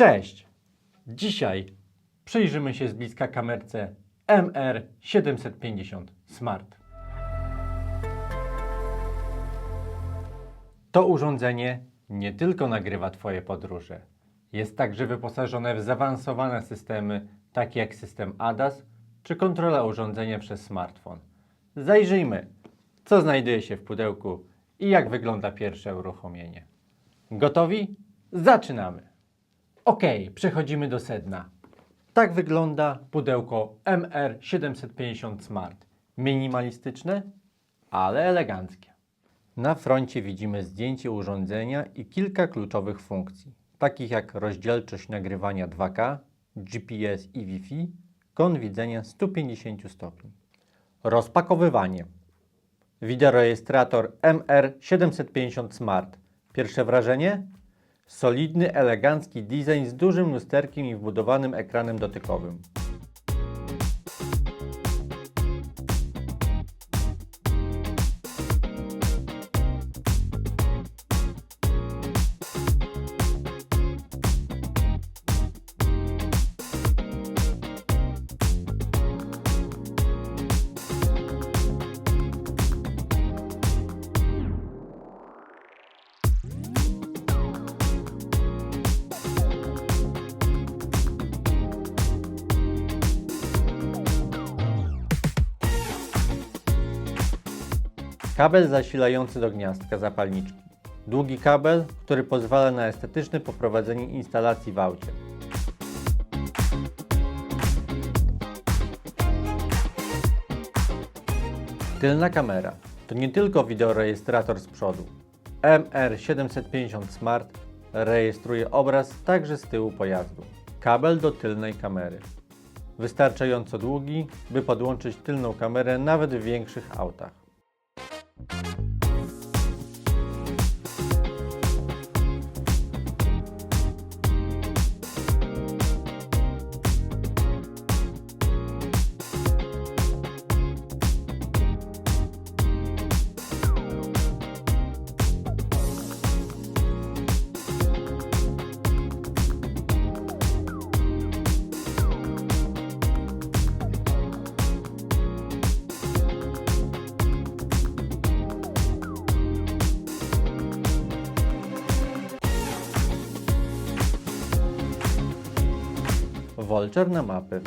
Cześć! Dzisiaj przyjrzymy się z bliska kamerce MR750 Smart. To urządzenie nie tylko nagrywa Twoje podróże, jest także wyposażone w zaawansowane systemy, takie jak system ADAS czy kontrola urządzenia przez smartfon. Zajrzyjmy, co znajduje się w pudełku i jak wygląda pierwsze uruchomienie. Gotowi? Zaczynamy! Ok, przechodzimy do sedna. Tak wygląda pudełko MR750 Smart. Minimalistyczne, ale eleganckie. Na froncie widzimy zdjęcie urządzenia i kilka kluczowych funkcji, takich jak rozdzielczość nagrywania 2K, GPS i Wi-Fi, kąt widzenia 150 stopni. Rozpakowywanie. Wideorejestrator MR750 Smart. Pierwsze wrażenie? Solidny, elegancki design z dużym lusterkiem i wbudowanym ekranem dotykowym. Kabel zasilający do gniazdka zapalniczki. Długi kabel, który pozwala na estetyczne poprowadzenie instalacji w aucie. Tylna kamera to nie tylko wideorejestrator z przodu. MR750 Smart rejestruje obraz także z tyłu pojazdu. Kabel do tylnej kamery. Wystarczająco długi, by podłączyć tylną kamerę nawet w większych autach. Thank you. Volcher na mapy.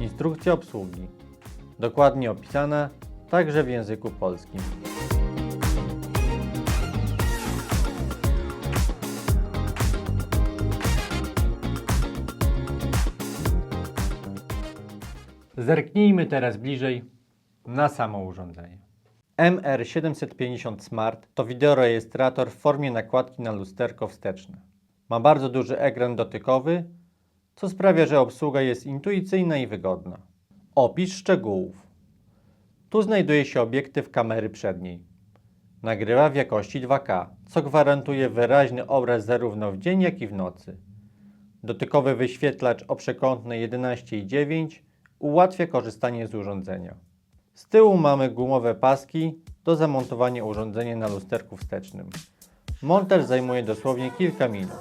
Instrukcja obsługi. Dokładnie opisana, także w języku polskim. Zerknijmy teraz bliżej na samo urządzenie. MR750 Smart to wideorejestrator w formie nakładki na lusterko wsteczne. Ma bardzo duży ekran dotykowy, co sprawia, że obsługa jest intuicyjna i wygodna. Opis szczegółów. Tu znajduje się obiektyw kamery przedniej. Nagrywa w jakości 2K, co gwarantuje wyraźny obraz zarówno w dzień, jak i w nocy. Dotykowy wyświetlacz o przekątnej 11,9 ułatwia korzystanie z urządzenia. Z tyłu mamy gumowe paski do zamontowania urządzenia na lusterku wstecznym. Montaż zajmuje dosłownie kilka minut.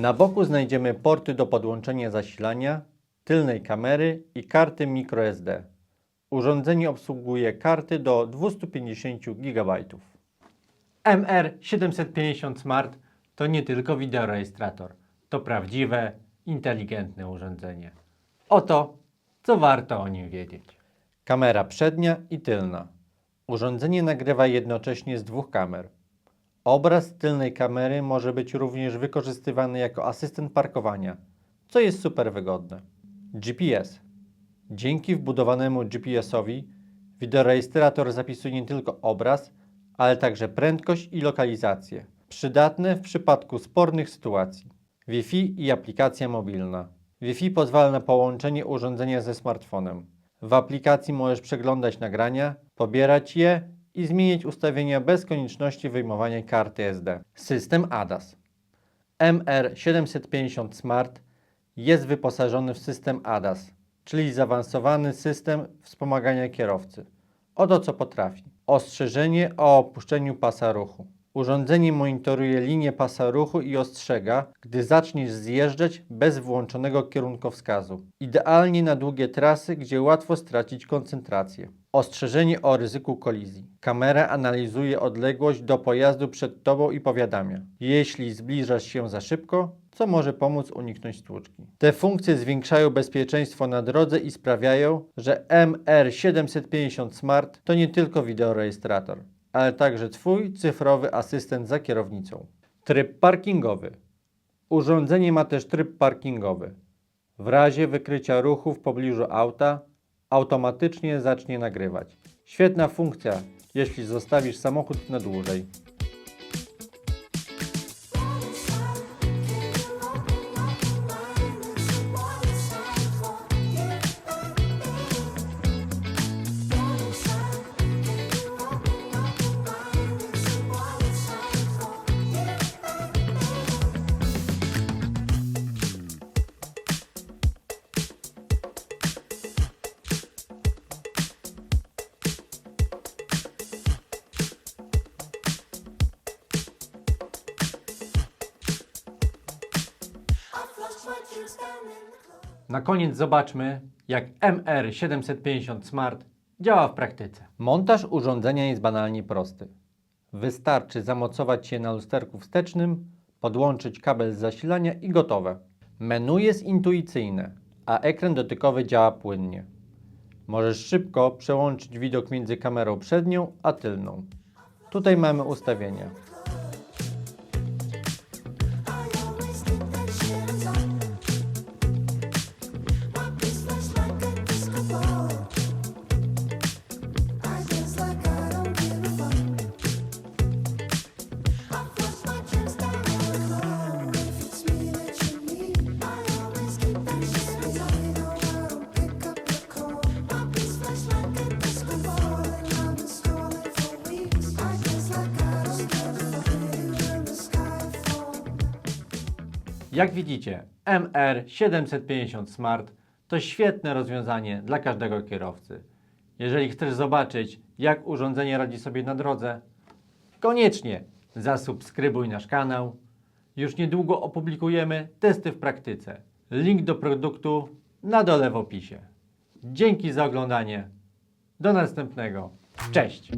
Na boku znajdziemy porty do podłączenia zasilania, tylnej kamery i karty microSD. Urządzenie obsługuje karty do 250 GB. MR750 Smart to nie tylko wideorejestrator, to prawdziwe, inteligentne urządzenie. Oto, co warto o nim wiedzieć. Kamera przednia i tylna. Urządzenie nagrywa jednocześnie z dwóch kamer. Obraz tylnej kamery może być również wykorzystywany jako asystent parkowania, co jest super wygodne. GPS. Dzięki wbudowanemu GPS-owi wideorejestrator zapisuje nie tylko obraz, ale także prędkość i lokalizację. Przydatne w przypadku spornych sytuacji. Wi-Fi i aplikacja mobilna. Wi-Fi pozwala na połączenie urządzenia ze smartfonem. W aplikacji możesz przeglądać nagrania, pobierać je i zmieniać ustawienia bez konieczności wyjmowania karty SD. System ADAS. MR750 Smart jest wyposażony w system ADAS, czyli zaawansowany system wspomagania kierowcy. Oto co potrafi. Ostrzeżenie o opuszczeniu pasa ruchu. Urządzenie monitoruje linię pasa ruchu i ostrzega, gdy zaczniesz zjeżdżać bez włączonego kierunkowskazu. Idealnie na długie trasy, gdzie łatwo stracić koncentrację. Ostrzeżenie o ryzyku kolizji. Kamera analizuje odległość do pojazdu przed tobą i powiadamia, jeśli zbliżasz się za szybko, co może pomóc uniknąć stłuczki. Te funkcje zwiększają bezpieczeństwo na drodze i sprawiają, że MR750 Smart to nie tylko wideorejestrator, ale także Twój cyfrowy asystent za kierownicą. Tryb parkingowy. Urządzenie ma też tryb parkingowy. W razie wykrycia ruchu w pobliżu auta automatycznie zacznie nagrywać. Świetna funkcja, jeśli zostawisz samochód na dłużej. Na koniec zobaczmy, jak MR750 Smart działa w praktyce. Montaż urządzenia jest banalnie prosty. Wystarczy zamocować je na lusterku wstecznym, podłączyć kabel z zasilania i gotowe. Menu jest intuicyjne, a ekran dotykowy działa płynnie. Możesz szybko przełączyć widok między kamerą przednią a tylną. Tutaj mamy ustawienia. Jak widzicie, MR750 Smart to świetne rozwiązanie dla każdego kierowcy. Jeżeli chcesz zobaczyć, jak urządzenie radzi sobie na drodze, koniecznie zasubskrybuj nasz kanał. Już niedługo opublikujemy testy w praktyce. Link do produktu na dole w opisie. Dzięki za oglądanie. Do następnego. Cześć!